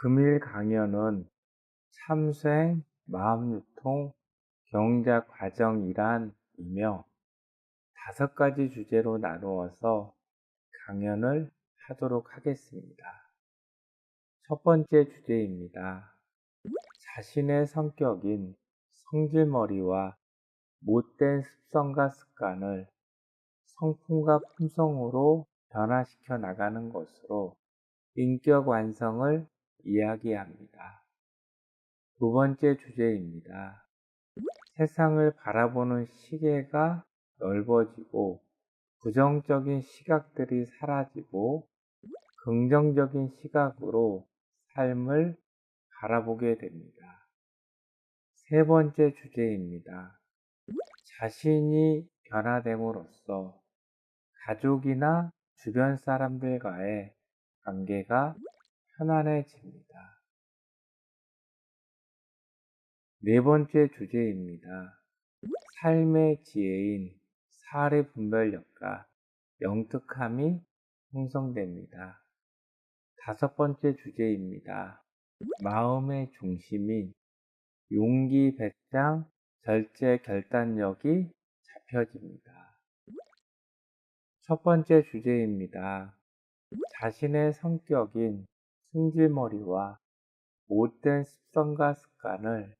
금일 강연은 참수행, 마음유통, 경자 과정이란 이며 다섯 가지 주제로 나누어서 강연을 하도록 하겠습니다. 첫 번째 주제입니다. 자신의 성격인 성질머리와 못된 습성과 습관을 성품과 품성으로 변화시켜 나가는 것으로 인격 완성을 이야기합니다. 두 번째 주제입니다. 세상을 바라보는 시계가 넓어지고 부정적인 시각들이 사라지고 긍정적인 시각으로 삶을 바라보게 됩니다. 세 번째 주제입니다. 자신이 변화됨으로써 가족이나 주변 사람들과의 관계가 편안해집니다. 네 번째 주제입니다. 삶의 지혜인 사례 분별력과 영특함이 형성됩니다. 다섯 번째 주제입니다. 마음의 중심인 용기 배짱 절제 결단력이 잡혀집니다. 첫 번째 주제입니다. 자신의 성격인 승질머리와 못된 습성과 습관을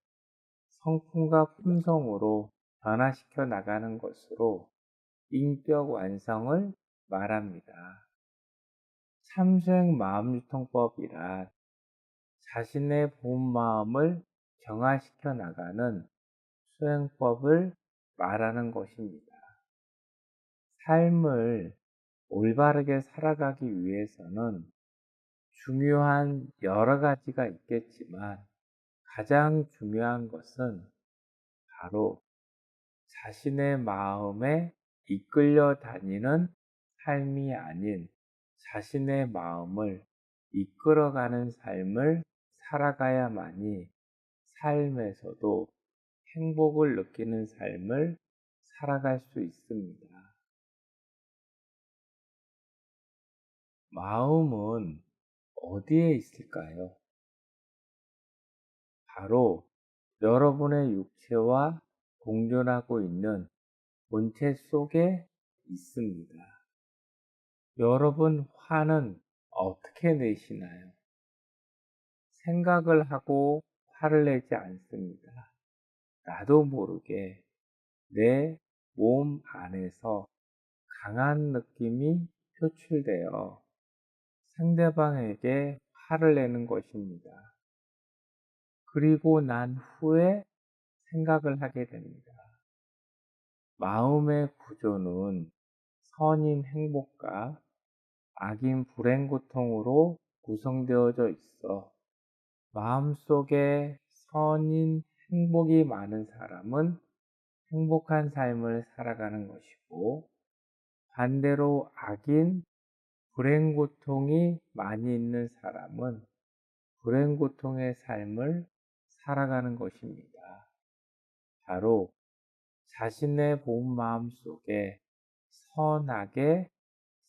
성품과 품성으로 변화시켜 나가는 것으로 인격 완성을 말합니다. 참수행 마음유통법이란 자신의 본 마음을 경화시켜 나가는 수행법을 말하는 것입니다. 삶을 올바르게 살아가기 위해서는 중요한 여러 가지가 있겠지만 가장 중요한 것은 바로 자신의 마음에 이끌려 다니는 삶이 아닌 자신의 마음을 이끌어가는 삶을 살아가야만이 삶에서도 행복을 느끼는 삶을 살아갈 수 있습니다. 마음은 어디에 있을까요? 바로 여러분의 육체와 공존하고 있는 본체 속에 있습니다. 여러분 화는 어떻게 내시나요? 생각을 하고 화를 내지 않습니다. 나도 모르게 내 몸 안에서 강한 느낌이 표출되어 상대방에게 화를 내는 것입니다. 그리고 난 후에 생각을 하게 됩니다. 마음의 구조는 선인 행복과 악인 불행 고통으로 구성되어져 있어 마음속에 선인 행복이 많은 사람은 행복한 삶을 살아가는 것이고 반대로 악인 불행 고통이 많이 있는 사람은 불행 고통의 삶을 살아가는 것입니다. 바로 자신의 본 마음 속에 선하게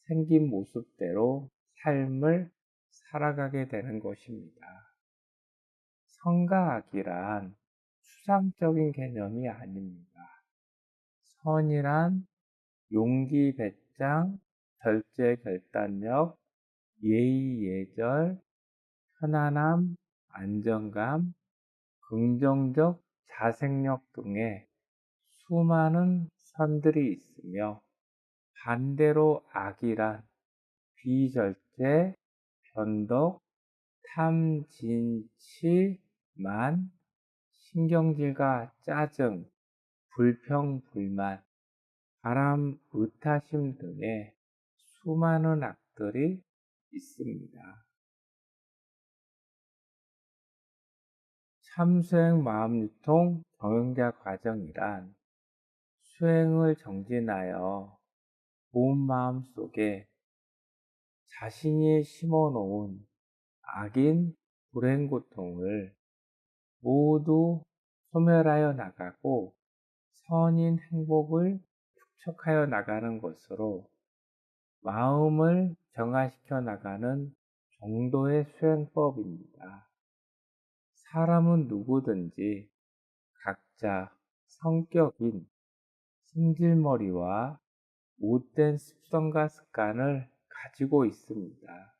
생긴 모습대로 삶을 살아가게 되는 것입니다. 성과 악이란 추상적인 개념이 아닙니다. 선이란 용기 배짱, 절제 결단력, 예의 예절, 편안함, 안정감, 긍정적 자생력 등의 수많은 선들이 있으며 반대로 악이란 비절제, 변덕, 탐진치, 만, 신경질과 짜증, 불평, 불만, 바람, 의타심 등의 수많은 악들이 있습니다. 참수행 마음유통 경영자 과정이란 수행을 정진하여 온 마음 속에 자신이 심어놓은 악인 불행 고통을 모두 소멸하여 나가고 선인 행복을 축적하여 나가는 것으로 마음을 정화시켜 나가는 정도의 수행법입니다. 사람은 누구든지 각자 성격인 승질머리와 못된 습성과 습관을 가지고 있습니다.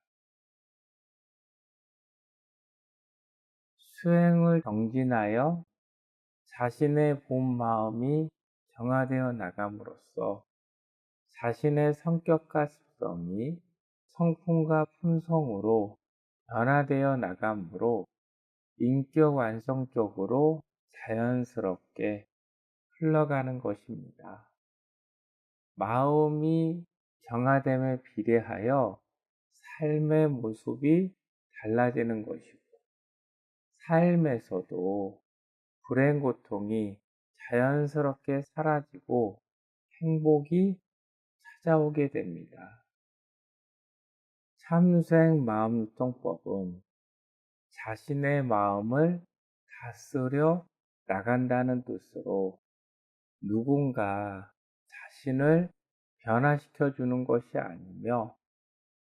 수행을 정진하여 자신의 본 마음이 정화되어 나감으로써 자신의 성격과 습성이 성품과 품성으로 변화되어 나감으로 인격 완성 쪽으로 자연스럽게 흘러가는 것입니다. 마음이 정화됨에 비례하여 삶의 모습이 달라지는 것이고, 삶에서도 불행 고통이 자연스럽게 사라지고 행복이 찾아오게 됩니다. 참생 마음유통법은 자신의 마음을 다스려 나간다는 뜻으로 누군가 자신을 변화시켜 주는 것이 아니며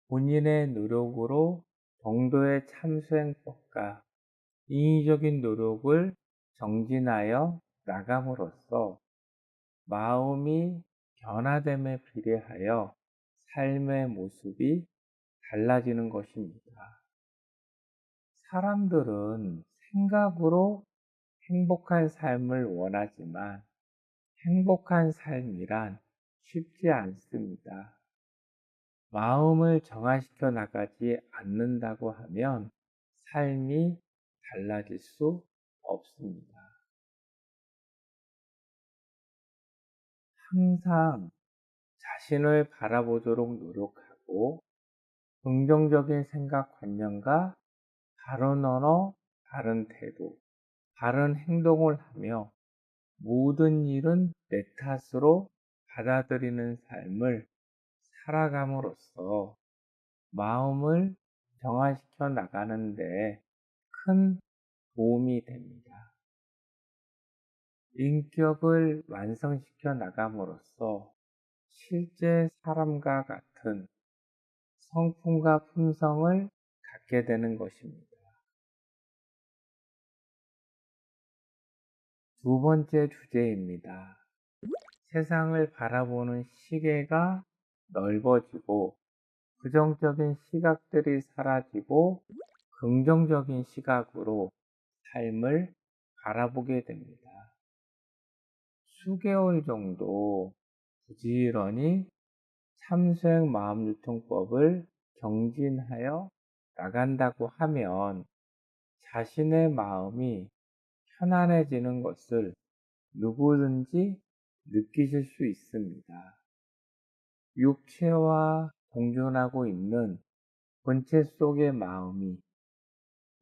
본인의 노력으로 정도의 참수행법과 인위적인 노력을 정진하여 나감으로써 마음이 변화됨에 비례하여 삶의 모습이 달라지는 것입니다. 사람들은 생각으로 행복한 삶을 원하지만 행복한 삶이란 쉽지 않습니다. 마음을 정화시켜 나가지 않는다고 하면 삶이 달라질 수 없습니다. 항상 자신을 바라보도록 노력하고 긍정적인 생각 관념과 바른 언어, 바른 태도, 바른 행동을 하며 모든 일은 내 탓으로 받아들이는 삶을 살아감으로써 마음을 정화시켜 나가는데 큰 도움이 됩니다. 인격을 완성시켜 나감으로써 실제 사람과 같은 성품과 품성을 갖게 되는 것입니다. 두 번째 주제입니다. 세상을 바라보는 시계가 넓어지고 부정적인 시각들이 사라지고 긍정적인 시각으로 삶을 바라보게 됩니다. 수개월 정도 부지런히 참수행 마음유통법을 경진하여 나간다고 하면 자신의 마음이 편안해지는 것을 누구든지 느끼실 수 있습니다. 육체와 공존하고 있는 본체 속의 마음이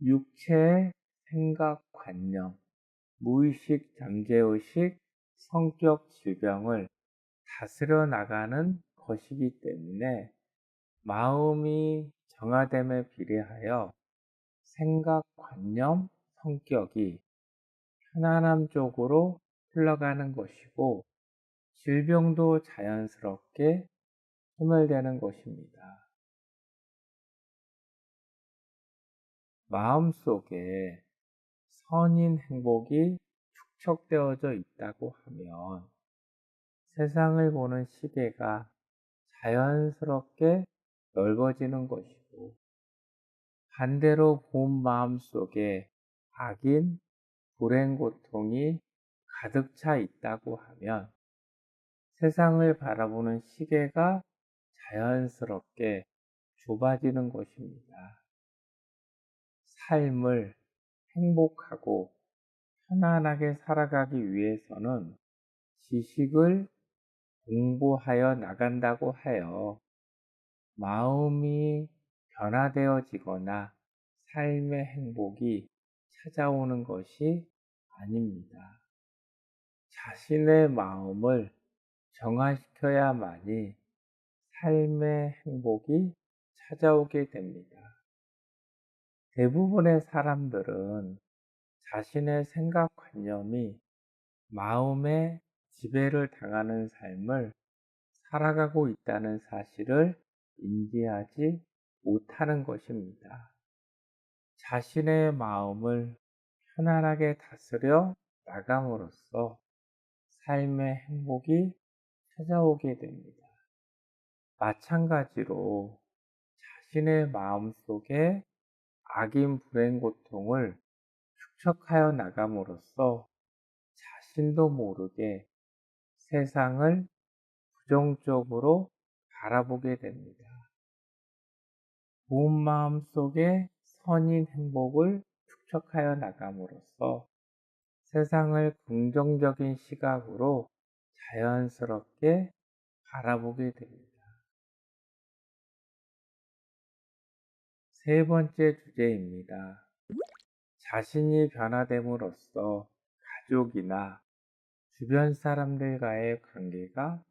육체의 생각, 관념, 무의식, 잠재의식, 성격, 질병을 다스려 나가는 것이기 때문에 마음이 정화됨에 비례하여 생각, 관념, 성격이 편안함 쪽으로 흘러가는 것이고 질병도 자연스럽게 소멸되는 것입니다. 마음 속에 선인 행복이 축적되어져 있다고 하면 세상을 보는 시계가 자연스럽게 넓어지는 것이고 반대로 본 마음 속에 악인, 불행 고통이 가득 차 있다고 하면 세상을 바라보는 시계가 자연스럽게 좁아지는 것입니다. 삶을 행복하고 편안하게 살아가기 위해서는 지식을 공부하여 나간다고 하여 마음이 변화되어지거나 삶의 행복이 찾아오는 것이 아닙니다. 자신의 마음을 정화시켜야만이 삶의 행복이 찾아오게 됩니다. 대부분의 사람들은 자신의 생각관념이 마음의 지배를 당하는 삶을 살아가고 있다는 사실을 인지하지 못하는 것입니다. 자신의 마음을 편안하게 다스려 나감으로써 삶의 행복이 찾아오게 됩니다. 마찬가지로 자신의 마음 속에 악인 불행 고통을 축적하여 나감으로써 자신도 모르게 세상을 부정적으로 바라보게 됩니다. 좋은 마음 속에 선인 행복을 축적하여 나감으로써 세상을 긍정적인 시각으로 자연스럽게 바라보게 됩니다. 세 번째 주제입니다. 자신이 변화됨으로써 가족이나 주변 사람들과의 관계가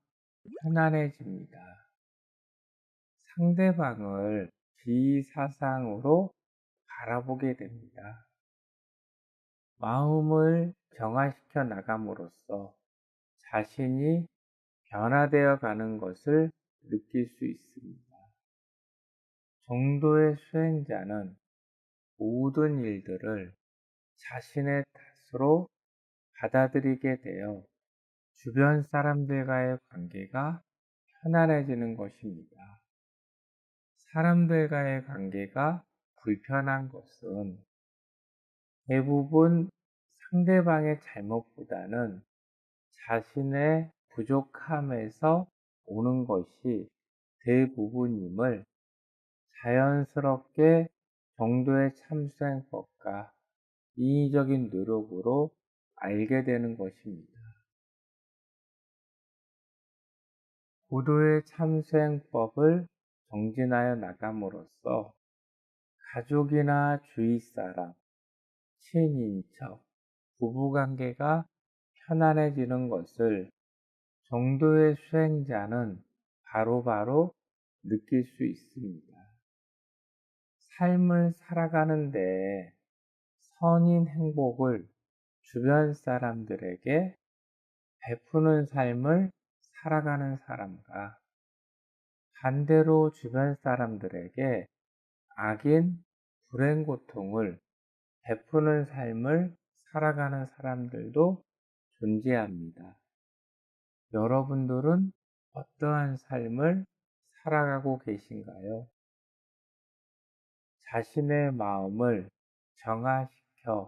편안해집니다. 상대방을 비사상으로 바라보게 됩니다. 마음을 정화시켜 나감으로써 자신이 변화되어 가는 것을 느낄 수 있습니다. 정도의 수행자는 모든 일들을 자신의 탓으로 받아들이게 되어 주변 사람들과의 관계가 편안해지는 것입니다. 사람들과의 관계가 불편한 것은 대부분 상대방의 잘못보다는 자신의 부족함에서 오는 것이 대부분임을 자연스럽게 정도의 참수행법과 인위적인 노력으로 알게 되는 것입니다. 고도의 참수행법을 정진하여 나감으로써 가족이나 주위 사람, 친인척, 부부관계가 편안해지는 것을 정도의 수행자는 바로바로 바로 느낄 수 있습니다. 삶을 살아가는데 선인 행복을 주변 사람들에게 베푸는 삶을 살아가는 사람과 반대로 주변 사람들에게 악인 불행 고통을 베푸는 삶을 살아가는 사람들도 존재합니다. 여러분들은 어떠한 삶을 살아가고 계신가요? 자신의 마음을 정화시켜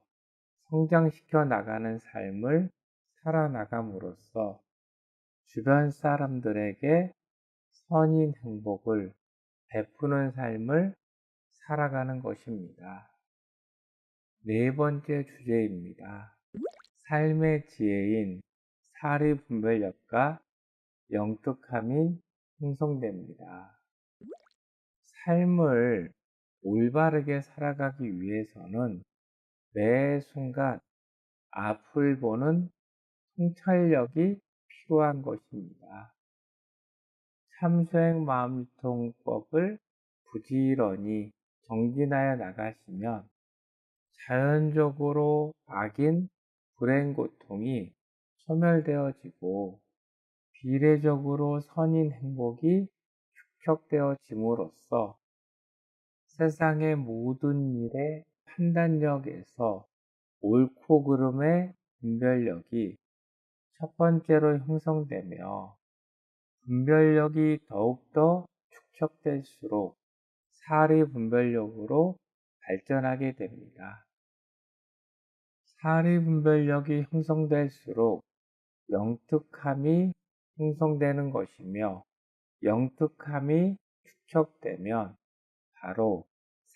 성장시켜 나가는 삶을 살아나감으로써 주변 사람들에게 선인 행복을 베푸는 삶을 살아가는 것입니다. 네 번째 주제입니다. 삶의 지혜인 사리 분별력과 영특함이 형성됩니다. 삶을 올바르게 살아가기 위해서는 매 순간 앞을 보는 통찰력이 필요한 것입니다. 참수행 마음통법을 부지런히 정진하여 나가시면 자연적으로 악인 불행 고통이 소멸되어지고 비례적으로 선인 행복이 축적되어짐으로써 세상의 모든 일의 판단력에서 옳고 그름의 분별력이 첫 번째로 형성되며 분별력이 더욱더 축적될수록 사리 분별력으로 발전하게 됩니다. 사리 분별력이 형성될수록 영특함이 형성되는 것이며 영특함이 축적되면 바로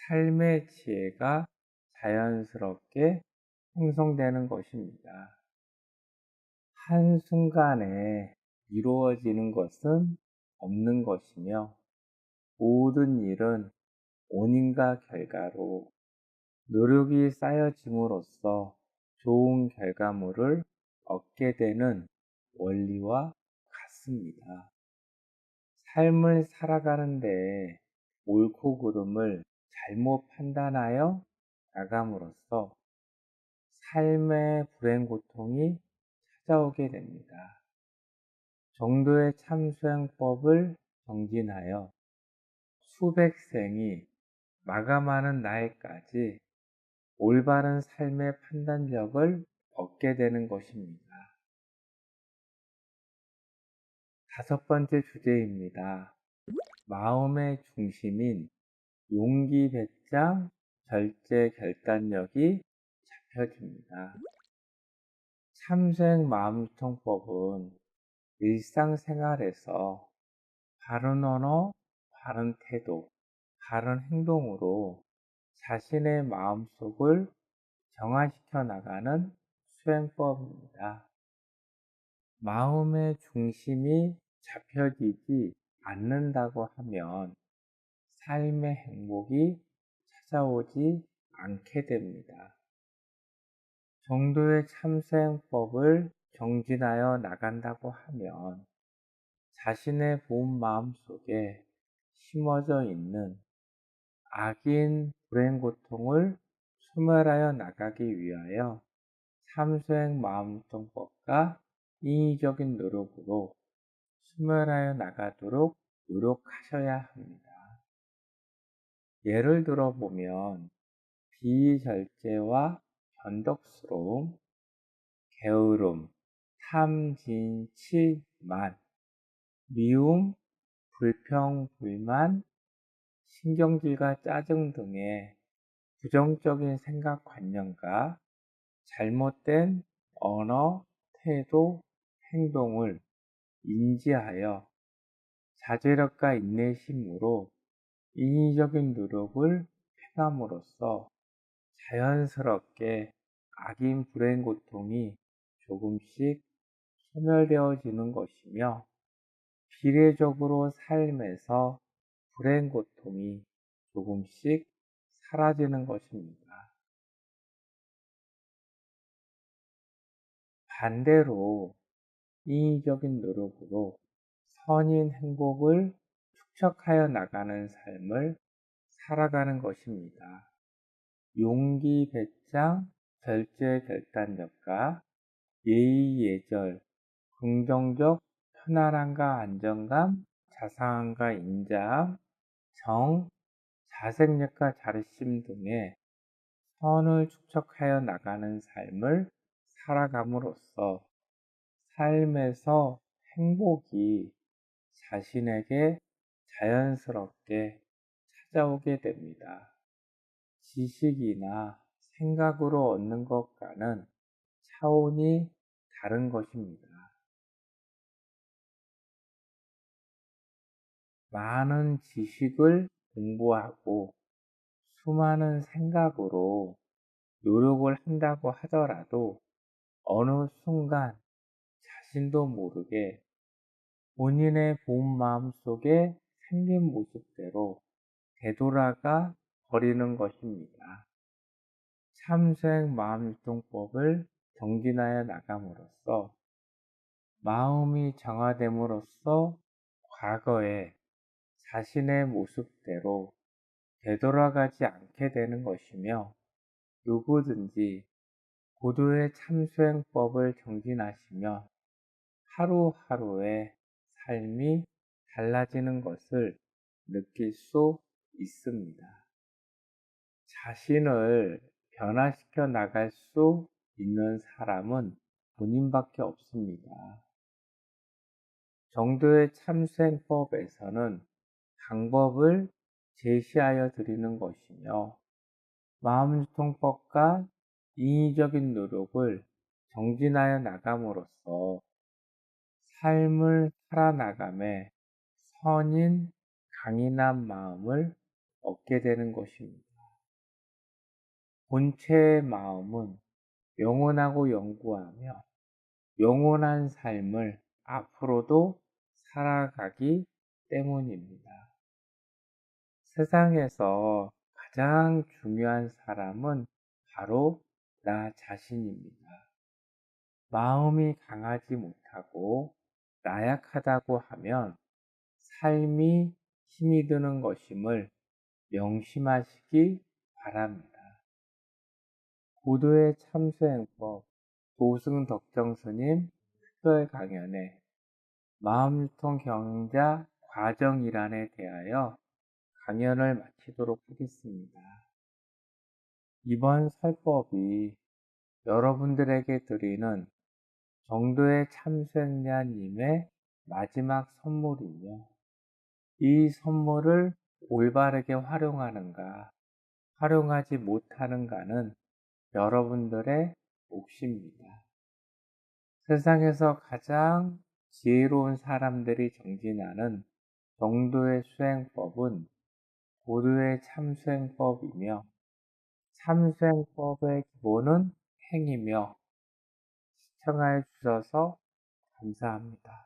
삶의 지혜가 자연스럽게 형성되는 것입니다. 한순간에 이루어지는 것은 없는 것이며 모든 일은 원인과 결과로 노력이 쌓여짐으로써 좋은 결과물을 얻게 되는 원리와 같습니다. 삶을 살아가는데 옳고 그름을 잘못 판단하여 나감으로써 삶의 불행 고통이 찾아오게 됩니다. 정도의 참수행법을 정진하여 수백 생이 마감하는 날까지 올바른 삶의 판단력을 얻게 되는 것입니다. 다섯 번째 주제입니다. 마음의 중심인 용기 배짱 절제 결단력이 잡혀집니다. 참생 마음통법은 일상생활에서 바른 언어, 바른 태도, 바른 행동으로 자신의 마음속을 정화시켜 나가는 수행법입니다. 마음의 중심이 잡혀지지 않는다고 하면 삶의 행복이 찾아오지 않게 됩니다. 정도의 참생법을 정진하여 나간다고 하면 자신의 본 마음 속에 심어져 있는 악인 불행 고통을 소멸하여 나가기 위하여 참수행 마음통법과 인위적인 노력으로 소멸하여 나가도록 노력하셔야 합니다. 예를 들어 보면 비절제와 변덕스러움, 게으름, 탐진치만, 미움, 불평, 불만, 신경질과 짜증 등의 부정적인 생각관념과 잘못된 언어, 태도, 행동을 인지하여 자제력과 인내심으로 인위적인 노력을 행함으로써 자연스럽게 악인 불행 고통이 조금씩 소멸되어지는 것이며 비례적으로 삶에서 불행 고통이 조금씩 사라지는 것입니다. 반대로 인위적인 노력으로 선인 행복을 축적하여 나가는 삶을 살아가는 것입니다. 용기 배짱, 절제 결단력과 예의 예절, 긍정적 편안함과 안정감, 자상함과 인자함, 정, 자생력과 자립심 등의 선을 축적하여 나가는 삶을 살아감으로써 삶에서 행복이 자신에게 자연스럽게 찾아오게 됩니다. 지식이나 생각으로 얻는 것과는 차원이 다른 것입니다. 많은 지식을 공부하고 수많은 생각으로 노력을 한다고 하더라도 어느 순간 자신도 모르게 본인의 본 마음 속에 생긴 모습대로 되돌아가 버리는 것입니다. 참생 마음유통법을 정진하여 나감으로써 마음이 정화됨으로써 과거에 자신의 모습대로 되돌아가지 않게 되는 것이며 누구든지 고도의 참수행법을 정진하시며 하루하루의 삶이 달라지는 것을 느낄 수 있습니다. 자신을 변화시켜 나갈 수 있는 사람은 본인밖에 없습니다. 정도의 참수행법에서는 방법을 제시하여 드리는 것이며 마음유통법과 인위적인 노력을 정진하여 나감으로써 삶을 살아나감에 선인 강인한 마음을 얻게 되는 것입니다. 본체의 마음은 영원하고 영구하며 영원한 삶을 앞으로도 살아가기 때문입니다. 세상에서 가장 중요한 사람은 바로 나 자신입니다. 마음이 강하지 못하고 나약하다고 하면 삶이 힘이 드는 것임을 명심하시기 바랍니다. 고도의 참수행법 도승 덕정 스님 특별 강연에 마음유통 경자 과정이란에 대하여 강연을 마치도록 하겠습니다. 이번 설법이 여러분들에게 드리는 정도의 참수행자님의 마지막 선물이며 이 선물을 올바르게 활용하는가, 활용하지 못하는가는 여러분들의 몫입니다. 세상에서 가장 지혜로운 사람들이 정진하는 정도의 수행법은 고도의 참수행법이며 참수행법의 기본은 행이며 시청하여 주셔서 감사합니다.